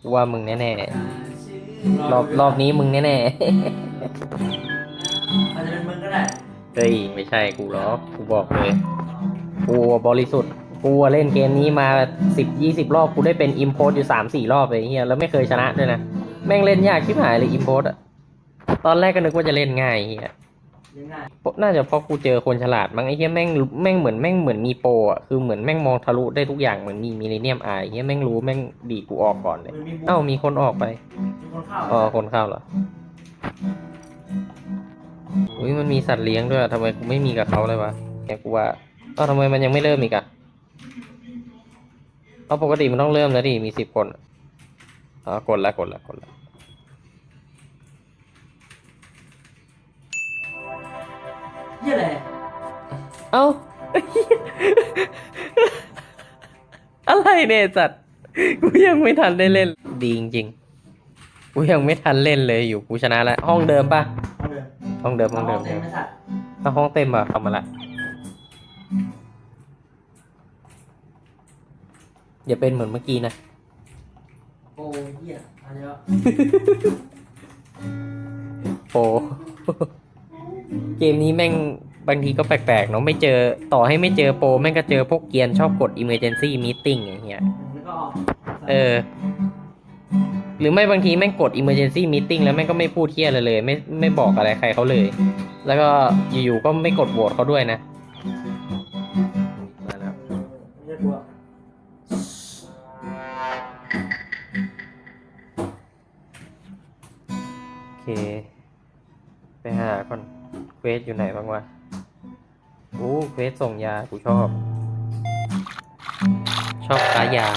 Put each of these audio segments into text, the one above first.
กูว่ามึงแน่ๆรอบรอบนี้มึงแน่อาจจะเป็นมึงก็ได้ๆ เฮ้ย ไม่ใช่กูหรอกกูบอกเลย กูบริสุทธิ์กูเล่นเกมนี้มาสิบยี่สิบรอบ กูได้เป็นอิมโพสอยู่สามสี่รอบเลยเฮียแล้วไม่เคยชนะด้วยนะ แม่งเล่นยากชิบหายเลยอิมโพสอะตอนแรกก็นึกว่าจะเล่นง่ายเฮียเลี้ยงง่าย น่าจะเพราะกูเจอคนฉลาดมั้งไอ้เหี้ยแม่งแม่งเหมือนแม่งเหมือนมีโปรอะคือเหมือนแม่งมองทะลุได้ทุกอย่างเหมือนมีมิเลเนียมไอเหี้ยแม่งรู้แม่งดีดกูออกก่อนเลยมันมีบุ๊เอ้ามีคนออกไปมีคนเข้าอ๋อคนเข้าเหรออุ้ยมันมีสัตว์เลี้ยงด้วยทำไมกูไม่มีกับเขาเลยวะแกกูว่าเอ้าทำไมมันยังไม่เริ่มอีกอะเอาปกติมันต้องเริ่มแล้วดิมีสิบคนอ๋อกดละกดละกดละ เอ้าอะไรเนี่ยสัตว์ กูยังไม่ทันได้เล่น ดีจริงๆ กูยังไม่ทันเล่นเลยอยู่กูชนะแล้ว ห้องเดิมปะห้องเดิมห้องเดิมห้องเดิมเต็มไม่สัตว์ถ้าห้องเต็มอะทำมาละอย่าเป็นเหมือนเมื่อกี้นะ โอ้ยเหี้ยอะไรวะโปเกมนี้แม่ง บางทีก็แปลกๆเนาะไม่เจอต่อให้ไม่เจอโปรแม่งก็เจอพวกเกรียนชอบกด emergency meeting อย่างเงี้ยแล้วก็ออกเออ หรือไม่บางทีแม่งกด emergency meeting แล้วแม่งก็ไม่พูดเที่ยอะไรเลย ไม่ไม่บอกอะไรใครเขาเลย แล้วก็อยู่ๆก็ไม่กดโหวตเขาด้วยนะมาแล้วไม่ใช่กลัวโอเค ไปหาก่อนเควสอยู่ไหนบ้างวะ โอ้เควสส่งยา กูชอบ ชอบค้ายา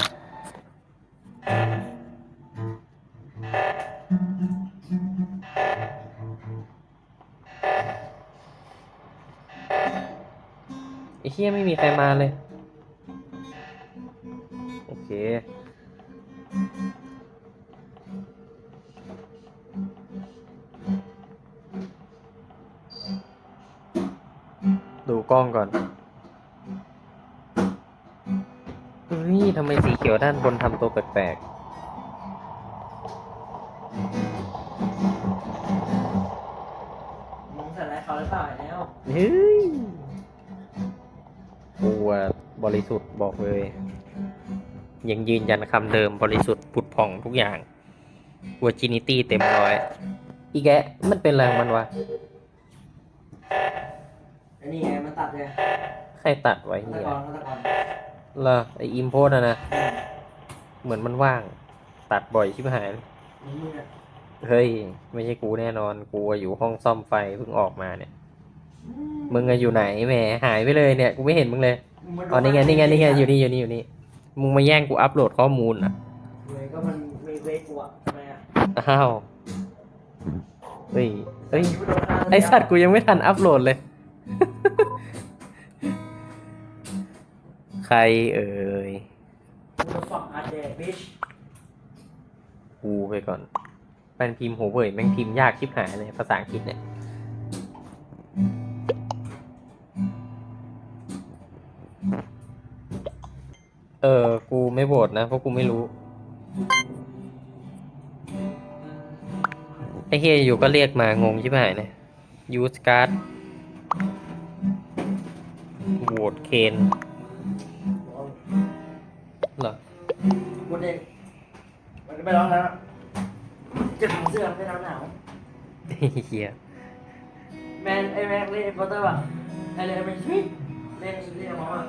ไอ้เชี่ยไม่มีใครมาเลย โอเค ทำไมสีเขียวด้านบนทำตัวแปลกมึงใส่อะไรเขาหรือเปล่าไอ้แล้วๆเฮ้ยกูอะบริสุทธิ์บอกเลย ยังยืนยันคำเดิมบริสุทธิ์ผุดผ่องทุกอย่างวัจินิตี้เต็มร้อย อีแกะมันเป็นแรงมันวะ ไอ้นี่ไงมันตัดไงใครตัดไว้ตะเฮียกอนตะกอน เหรอไออิมโพสอะนะ เหมือนมันว่าง ตัดบ่อยชิบหายเลยมึงมึงอะเฮ้ย ไม่ใช่กูแน่นอน กูอะอยู่ห้องซ่อมไฟเพิ่งออกมาเนี่ย มึงอะอยู่ไหนแหมหายไปเลยเนี่ย กูไม่เห็นมึงเลยมึงมาโดอ๋อนี่ไงนี่ไงนี่ไงอยู่นี่อยู่นี่อยู่นี่ มึงมาแย่งกูอัปโหลดข้อมูลอะเว้ยก็มันมีเวทกูอะทำไมอะอ้าวเฮ้ยเฮ้ยคิดว่าโดนฆ่าไอสัตว์กูยังไม่ทันอัปโหลดเลย เอ่ยมึงฝังอาร์เดบิชกูไปก่อนเป็นพิมพ์โหเว่ยแม่งพิมพ์ยากชิบหายเลยภาษาอังกฤษเนี่ยเออ กูไม่โหวตนะ เพราะกูไม่รู้ ไอ้เฮียอยู่ก็เรียกมางงชิบหายเนี่ยยูสการ์ดโหวตเคน ไม่ร้องแล้วเจ็บของเสื้อไม่หนาวหนาวเฮียแมนไอแม็กเล่นโปสเตอร์ป่ะไอเล่นเป็นชีวิตเล่นเล่นมองอะ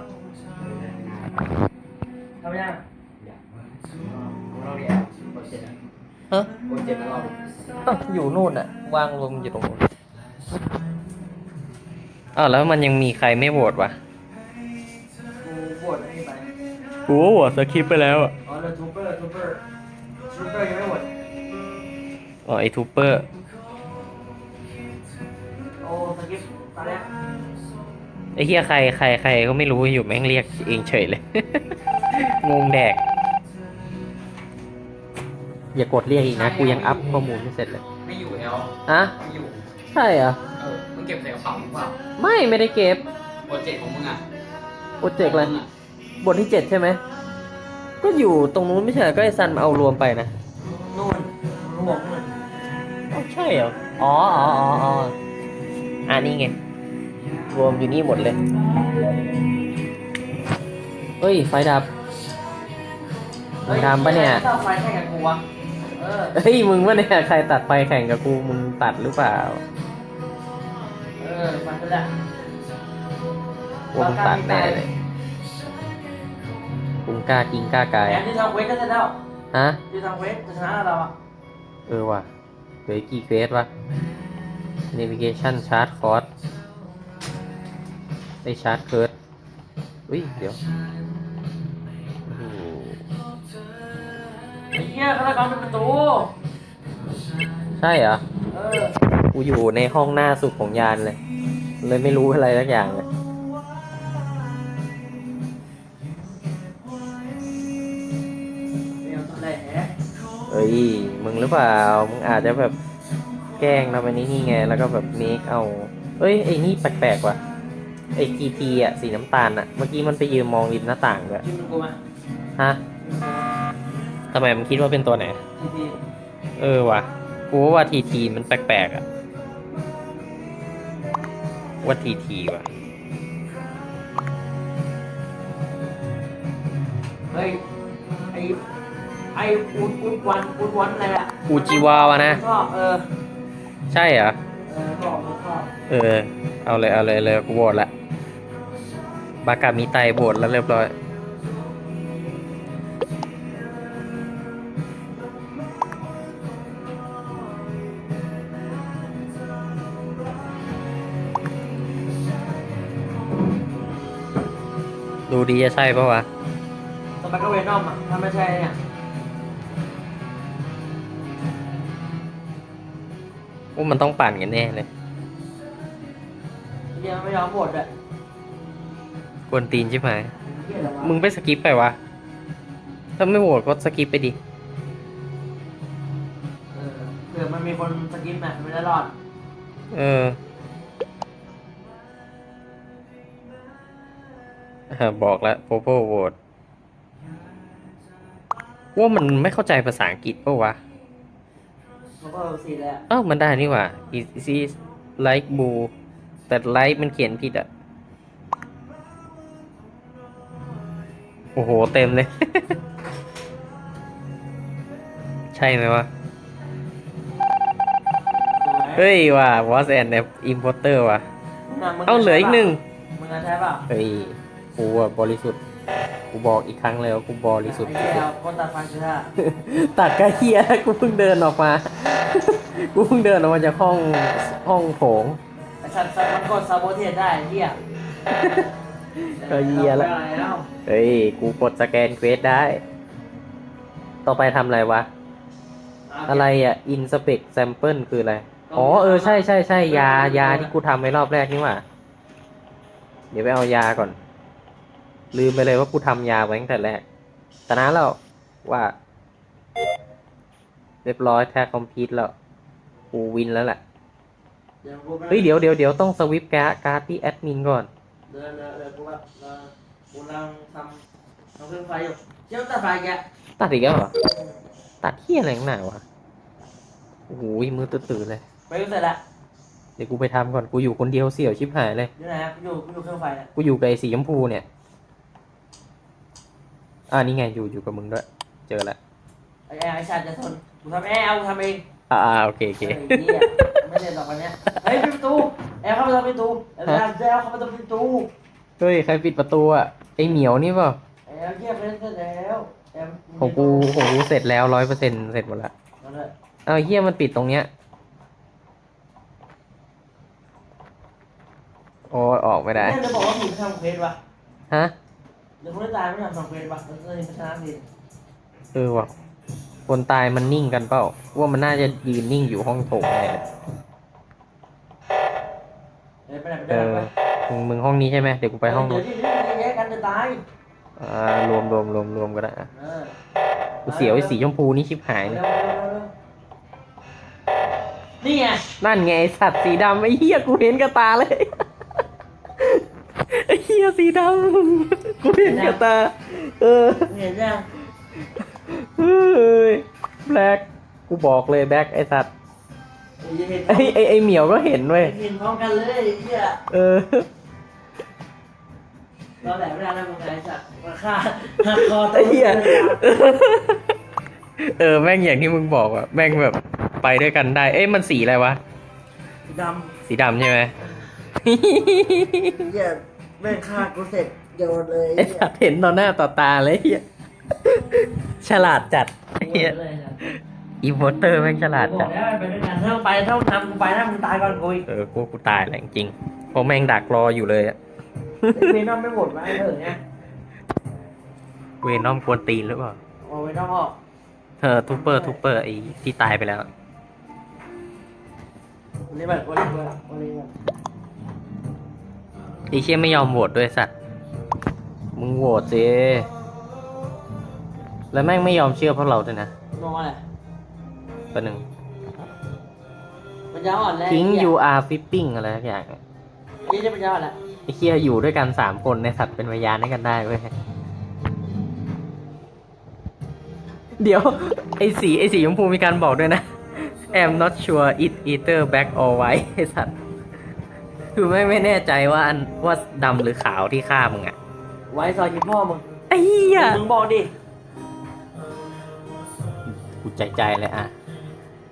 ทำยังเราเนี่ยโปรเจกต์ฮะโปรเจกต์เราอ้าวอยู่นู่นอะวางลมอยู่ตรงนู้นอ้าวแล้วมันยังมีใครไม่โหวตวะกูปวดไอ้นี่ไปกูก็โหวตสคริปไปแล้วอะอ๋อเลยทูเปอร์ทูเปอร์ ทูเปอร์ยังไม่หมดอ๋อไอทูเปอร์โอ้สกิปตอนเนี้ยไอเฮียใครใครใครก็ไม่รู้อยู่แม่งเรียกเองเฉยเลย งงแดก อย่ากดเรียกอีกนะ กูยังอัพข้อมูลไม่เสร็จเลยไม่อยู่แล้วอะไม่อยู่ ใช่เหรอ เออมึงเก็บใส่กระเป๋าหรือเปล่าไม่ไม่ได้เก็บโปรเจกต์ของมึงอะโปรเจกต์อะไรของมึงะบทที่เจ็ดใช่ไหม ก็อยู่ตรงนู้นไม่ใช่เหรอก็ไอซันมาเอารวมไปนะเห่วงมึงอ้าวใช่เหรอ อ๋ออ๋ออ๋ออ๋ออ่านี่ไง รวมอยู่นี่หมดเลยเฮ้ย ไฟดับมึงทำปะเนี่ยต่อไฟแข่งกับกูวะเออเฮ้ย มึงวะเนี่ย ใครตัดไฟแข่งกับกู มึงตัดหรือเปล่าเออไฟก็ได้ว่ามึงตัดแน่เลย กูกล้าจริงกล้ากายแอนที่ทำเวทก็เสร็จแล้วฮะ ที่ทำเวทจะชนะเราอะเออว่ะเหลืออกกี่เฟสวะ navigation chart cost ได้ชาร์จเคิร์ดอุ้ย เดี๋ยวโอ้โหไอ้เหี้ยฆาตกรเป็นประตูใช่เหรอ เออกูอยู่ในห้องหน้าสุดของยานเลย เลยไม่รู้อะไรสักอย่างเลย ยมึงหรือเปล่า มึงอาจจะแบบแกล้งทำอันนี้นี่ไง แล้วก็แบบเมคเอา เอ้ยไอ้นี่แปลกๆว่ะ ไอ้ทีทีอะสีน้ำตาลอะ เมื่อกี้มันไปยืนมองริมหน้าต่างด้วยกินมึงกูมาฮะทำไมมึงคิดว่าเป็นตัวไหน ทีทีเออว่ะ กูว่าทีทีมันแปลกๆอะ ว่าทีทีว่ะ เฮ้ยไอ้ ไอ้อุดอุดวันอุดวันอะไรอะอูจิวาวะนะ ชอบเออใช่เหรอ เออบอกเลยชอบเออ เอาเลยเอาเลยเลยกูโหวตละบากามีไตโหวตแล้วเรียบร้อย ดูดีจะใช่ปะวะสไปก็เวนอมอะถ้าไม่ใช่เนี่ย ว่ามันต้องปั่นกันแน่เลยเฮียไม่ยอมโหวตเลยกวนตีนใช่ไหมเฮียอะไรวะมึงไปสกิปไปวะ ถ้าไม่โหวตก็สกิปไปดิ เออเผื่อมันมีคนสกิปน่ะไม่ได้รอดเอออะบอกแล้วโพโพโหวตว่ามันไม่เข้าใจภาษาอังกฤษปะวะ มันก็สีแล้วเอ้ามันได้นี่หว่า is is like blue แต่ like มันเขียนผิดอะ โอ้โห เต็มเลย ใช่ไหมวะ เฮ้ยว่ะ was and importer ว่ะเอาเหลืออีกหนึ่งมึงอะใช่เปล่าเฮ้ยกูอะบริสุทธิ์ กูบอกอีกครั้งเลยว่ากูบริสุทธิ์ไอ้เหี้ยคนตัดฟันคือท่าตัดกระเฮียกูเพิ่งเดินออกมา กูเพิ่งเดินออกมาจากห้องห้องโถง ไอ้สัตว์สัตว์มันกดซาโบเทสได้ไอ้เหี้ยก็เหี้ยละ อาไปอะไรแล้วเฮ้ย กูกดสแกนเควสได้ ต่อไปทำอะไรวะ อะไรอะ inspect sample คืออะไร อ๋อ เออ ใช่ใช่ใช่ยายาที่กูทำไว้รอบแรกนี่หว่า เดี๋ยวไปเอายาก่อน ลืมไปเลยว่ากูทำยาไว้ตั้งแต่แรกชนะแล้วว่า เรียบร้อยแท็กคอมพิวแล้ว กูวินแล้วแหละเดี๋ยวกูไปเฮ้ยเดี๋ยวเดี๋ยวเดี๋ยวต้องสวิปการ์ดการ์ดที่แอดมินก่อน เดี๋ยวเดี๋ยวเดี๋ยวกูว่าเออกูกำลังทำทำเครื่องไฟอยู่เจ้าตัดไฟแกตัดอีกแล้วเหรอ ตัดเที่ยอะไรข้างหน้าวะ โอ้โหมือตื่นๆเลย ไปกูเสร็จละ เดี๋ยวกูไปทำก่อน กูอยู่คนเดียวเสี่ยวชิบหายเลย อยู่ไหนครับกูอยู่กูอยู่เครื่องไฟเนี่ย กูอยู่กับไอ้สีชมพูเนี่ย อ่านี่ไงอยู่อยู่กับมึงด้วย เจอแล้วไอ้แอร์ไอ้ชาติจะทนกูทำแอร์เอากูทำเองอ่าอ่าโอเคโอเคเฮ้ยเหี้ยไม่เล่นหรอกวันเนี้ยเฮ้ยปิดประตูแอร์เข้าไปทำประตูแอร์แอร์เข้าไปทำประตูเฮ้ยใครปิดประตูอะไอเหมียวนี่เปล่าแอร์เงียบไปเสร็จแล้วแอร์ของกูของกูเสร็จแล้วร้อยเปอร์เซ็นเสร็จหมดละเอาเลยเอาเฮียมันปิดตรงเนี้ยโอ้ยออกไม่ได้เนี่ยจะบอกว่าหนูทำเควสวะฮะเดี๋ยวคนที่ตายไม่ทำทำเควสวะแล้วจะชนะสิเออว่ะคนตายมันนิ่งกันเปล่า ว่ามันน่าจะยืนนิ่งอยู่ห้องโถงแน่เลยเดี๋ยวไปไหนไปเอไหนอไปมึงมึงห้องนี้ใช่ไหมเดี๋ยวกูไปห้องเดี๋นู้ยวนที่นี่แยกกันจะตายอ่ารวมรวมรวมรวมก็ได้อะเออกูเสียวไอ้สีชมพูนี่ชิบหายเลยเร็วเร็วเร็วเร็วนี่ไงนั่นไงไอ้สัตว์สีดำไอ้เหี้ยกูเห็นกับตาเลยไอ้เหี้ยสีดำกูเห็นกับตา เออ เห็นยังเฮ้ยแบล็กกูบอกเลยแบ็คไอสัตว์ไอ้เหี้ยเห็นไอไอไอเหมียวก็เห็นเว้ย เห็นพร้อมกันเลยไอ้เหี้ยเออเราแหลไม่ได้แล้วมึงไอ้สัตว์มาฆ่าหักคอตัวไอ้เหี้ยเออแม่งอย่างที่มึงบอกอะแม่งแบบไปด้วยกันได้ เอ้ยมันสีอะไรวะดสีดำใช่ไหมำเหี้ย แม่งฆ่ากูเสร็จโยนเลยไอสัตว์เห็นต่อหน้าต่อตาเลยเฮียฉลาดจัดไอ้เหี้เฮียยเลยนะอีโวเตอร์แม่งฉลาดกูบจัอดกแล้วมันไปด้วยกันถ้ามึงไปถ้ามึงทำกูไปถ้ามึงตายก่อนกูอีกเออกูกูตายแหละจริงๆเพราะแม่งดักรออยู่เลยอะเวนอมไม่หมดมาไอ้เถอะเนี่ยเวนอมกวนตีนหรือเปล่าโอ้เวนอมออกเออทูเปอร์ทูเปอร์ไอที่ตายไปแล้ว วันนี้แบบวันนี้แบบวันนี้แบบ ไอเชี่ยไม่ยอมโหวตด้วยสัตว์ มึงโหวตสิแล้วแม่งไม่ยอมเชื่อพวกเราด้วยนะมองอะไรประหนึ่งปัญญาอ่อนแล้วทิ้งไอ้เหี้ you are flipping อะไรสักอย่างอะนี่จะปัญญาอ่อนแล้วไอเชี่ยอยู่ด้วยกันสามคนในสัตว์เป็นพยานให้กันได้เว้ยเดี๋ยว ไอสีไอสีชมพูมีการบอกด้วยนะ I'm not sure it either black or white ไอสัตว์ คือไม่ไม่แน่ใจว่าอันว่าดำหรือขาวที่ฆ่ามึงอะไว้ซอยกินพ่อมึงไอ้เหี้ยมึงบอกดิกูใจใจเลยอะ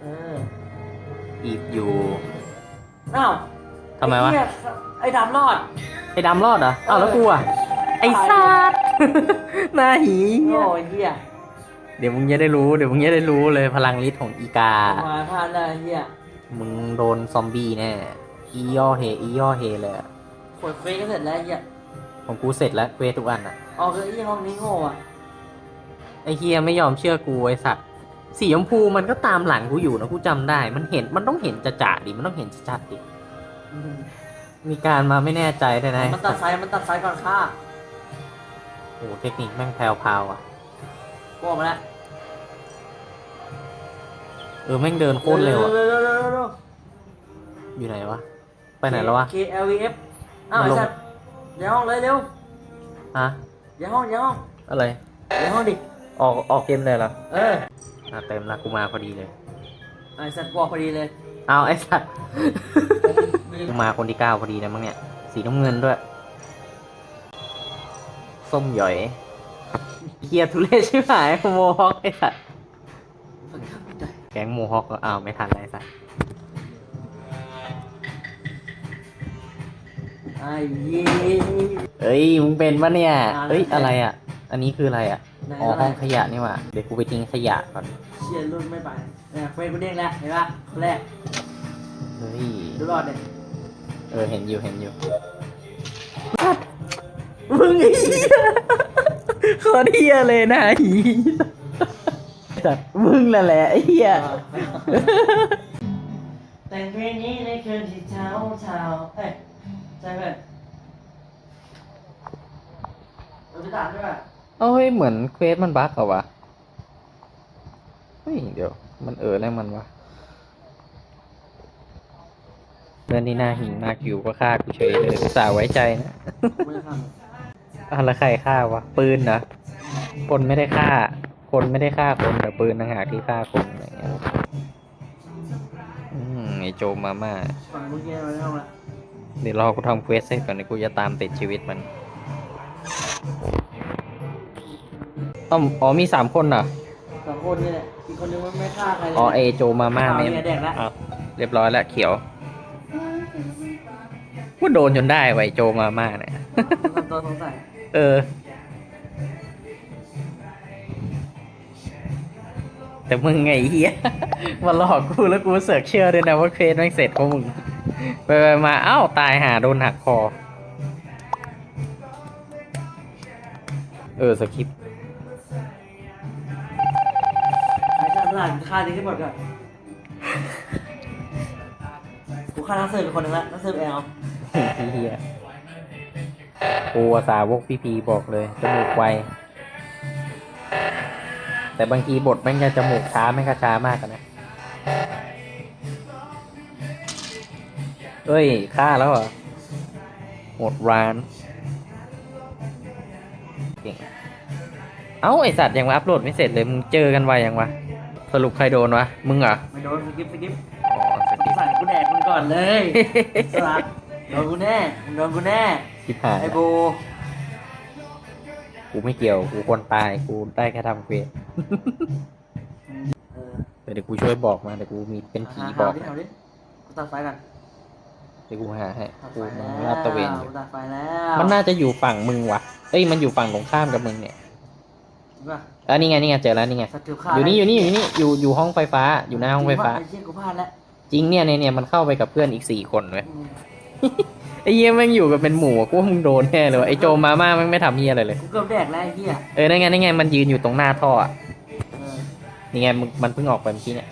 เออ if you อ้าวทำไมวะอ้เหี้ยไอ้ดำรอด ไอ้ดำรอดเหรออ้าวแล้วกูอะไอ้สัตว์หน้าหีโอ้ยเหี้ยเดี๋ยวมึงจะได้รู้เดี๋ยวมึงจะได้รู้เลยพลังฤทธิ์ของอีกา มาพลาดเลยเหี้ยมึงโดนซอมบี้แน่ อีย่อเฮอีย่อเฮเลยอะขวดเฟซก็เสร็จแล้วเหี้ยของกูเสร็จแล้วเควสทุกอันอะออกเลยไอ้ห้องนี้โง่อะไอ้เฮียไม่ยอมเชื่อกูไอ้สัตว์สีชมพูมันก็ตามหลังกูอยู่นะกูจำได้ มันเห็นมันต้องเห็นจะจะดิมันต้องเห็นชัดๆดิอืมมีการมาไม่แน่ใจด้วยนะมันตัดสายมันตัดสายก่อนฆ่าโอ้โหเทคนิคแม่งแพรวๆอะกูออกมาแล้วเออแม่งเดินโคตรเร็วอะเร็วเร็วเร็วเร็วเร็วอยู่ไหนวะ ไปไหนแล้ววะ K L V F อ้าวมันไอ้ลง สัตว์ย้ายห้องเลยเร็วฮะย้ายห้องย้ายห้องอะไรย้ายห้องดิ ออกออกเกมเลยเหรอเอออะเต็มละกูมาพอดีเลย ไอ้สัตว์บอกพอดีเลยเอาไอ้สัตว์ กูมาคนที่เก้าพอดีนะมั้งเนี่ย สีน้ำเงินด้วย ส้มหย่อยเฮียทุเรศชิบหายโมฮอคไอ้สัตว์ฝึกทำไม่ได้แก๊งโมฮอคก็อ้าวไม่ทันไรสัตว์ ไอ้เหี้ยเอ้ยมึงเป็นปะเนี่ยอ่าแล้วเอ้ยอะไรอะ อันนี้คืออะไรอะไหนอ๋ออะไรห้องขยะนี่หว่าเดี๋ยวกูไปทิ้งขยะก่อนเชียร์รุ่นไม่ไปเนี่ยเฟซกูเด้งแล้วเห็นปะคนแรกเฮ้ยดูรอดเนี่ยเออเห็นอยู่เห็นอยู่มึงไอ้เหี้ยโคตรเหี้ยเลยนะหีสัตว์มึงนั่นแหละไอ้เหี้ยแต่งเพลงนี้ในคืนที่เช้าเช้าเอ้ย ใช่ไหมเราไปตัดด้วยป่ะเอ้ยเหมือนเควสมันบั๊กเหรอวะเฮ้ยเดี๋ยว มันเออแล้วมันวะเพื่อนที่น่าหิงมากอยู่ก็ฆ่ากูเฉยเลยอุตส่าห์ไว้ใจนะ ไม่ได้ทอะแล้วใครฆ่าวะปืนนะคนไม่ได้ฆ่า คนไม่ได้ฆ่าคนแต่ปืนต่างหากที่ฆ่าคนอะไรเงี้ยอืมไอโจมาม่าำฝั่งเมื่อกี้เราไม่ต้องละ เดี๋ยวรอกูทำเควสเสร็จก่อนเดี๋ยวกูจะตามติดชีวิตมันอ๋ออ๋อมีสามคนเหรอสองคนนี่แหละอีกคนนึงมันไม่ฆ่าใครเลยอ๋อเอโจมาม่าเอาไม่เนี่ยแดกละเอาเรียบร้อยแล้วเขียวว่าโดนจนได้ไวะไอ้โจมาม่าเนี่ย ทำตัวสงสัยเออ แต่มึงไงเฮีย มาหลอกกูแล้วกูเสือกเชื่อด้วยนะว่าเคสแม่งเสร็จของมึง ไปไปมาเอ้าตายหาโดนหักคอ เออสคริปต์ไอ้ชาติหลานฆ่าทิ้งให้หมดก่อนกูฆ่านักสืบเป็นคนหนึงละนักสืบแอลเฮียกูอะสาวกพี่พีบอกเลยจมูกไว แต่บางทีบทแม่งจะจมูกช้าแม่งก็ช้ามากอะนะ เอ้ยฆ่าแล้วเหรอหมดร้านเก่งเอ้าไอสัตว์ยังมาอัพโหลดไม่เสร็จเลยมึงเจอกันไวยังวะสรุปใครโดนวะมึงเหรอไม่โดนสกิปสกิปอ๋อสกิปใส่กูแดกมึงก่อนเลยสลัดโดนกูแน่มึงโดนกูแน่ชิบหายไอ้ละโบกูไม่เกี่ยวกูคนตายกูได้แค่ทำเควสเออแต่เดี๋ยวกูช่วยบอกมาเดี๋ยวกูมีเป็นผีหาบหาอกดิเอาดิกูตัดไฟกันเดี๋ยวกูหาให้ตัดกูไฟมึแล้งลาดตระเวนอยู่กูตัดไฟแล้วมันน่าจะอยู่ฝั่งมึงวะเอ้ยมันอยู่ฝั่งตรงข้ามกับมึงเนี่ยจริงป่ะแล้วนี่ไงนี่ไงเจอแล้วนี่ไงสัตว์ถือฆ่าอยู่นี่อยู่นี่อยู่นี่อยู่อยู่ห้องไฟฟ้าอยู่หน้าห้องไฟฟ้าไอ้เชี่ยกูพลาดแล้วจริงเนี่ยเนี่ยเนี่ยมันเข้าไปกับเพื่อนอีกสี่คนเว้ยอืมไอ้เหี้ยแม่งอยู่กันเป็นหมู่อะกูว่ามึงโดนแน่เลยว่ะไอ้โจมาม่าแม่งไม่ทำเหี้ยอะไรเลยกูเกือบแดกแล้วไอ้เหี้ยเออนั่นไงนั่นไงมันยืนอยู่ตรงหน้าท่ออะเออนี่ไงมึงมันเพิ่งออกไปเมื่อกี้เนี่ย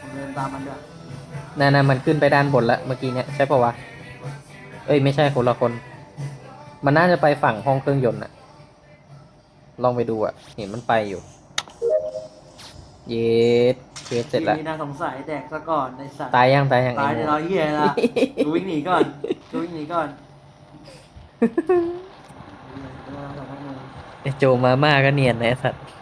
ผมเดินตามมันด้วย นั่นน่ะมันขึ้นไปด้านบนแล้วเมื่อกี้เนี่ยใช่ปะวะ เอ้ยไม่ใช่คนละคน มันน่าจะไปฝั่งห้องเครื่องยนต์อะลองไปดูอะเห็นมันไปอยู่ เย็ดเควสเสร็จแล้ว ทีนี้น่าสงสัยแดกซะก่อนไอ้สัตว์ตายยังตายยังตายไอ้เดี๋ยวโง่เราเหี้ยละกูวิ่งหนีก่อนกูวิ่งหนีก่อนไอ้โจมาม่าก็เนียนนะไอ้สัตว์ไอ้เหี้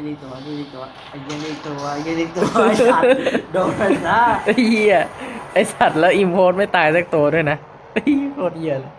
ยนี่ตัวไอ้เหี้ยนี่ตัวไอ้เหี้ยนี่ตัวไอ้เหี้ยนี่ตัวไอ้สัตว์โดนมันซะไอ้เหี้ยไอ้สัตว์แล้วอิมโพสไม่ตายสักตัวด้วยนะไอ้เหี้ยโคตรเหี้ยเลย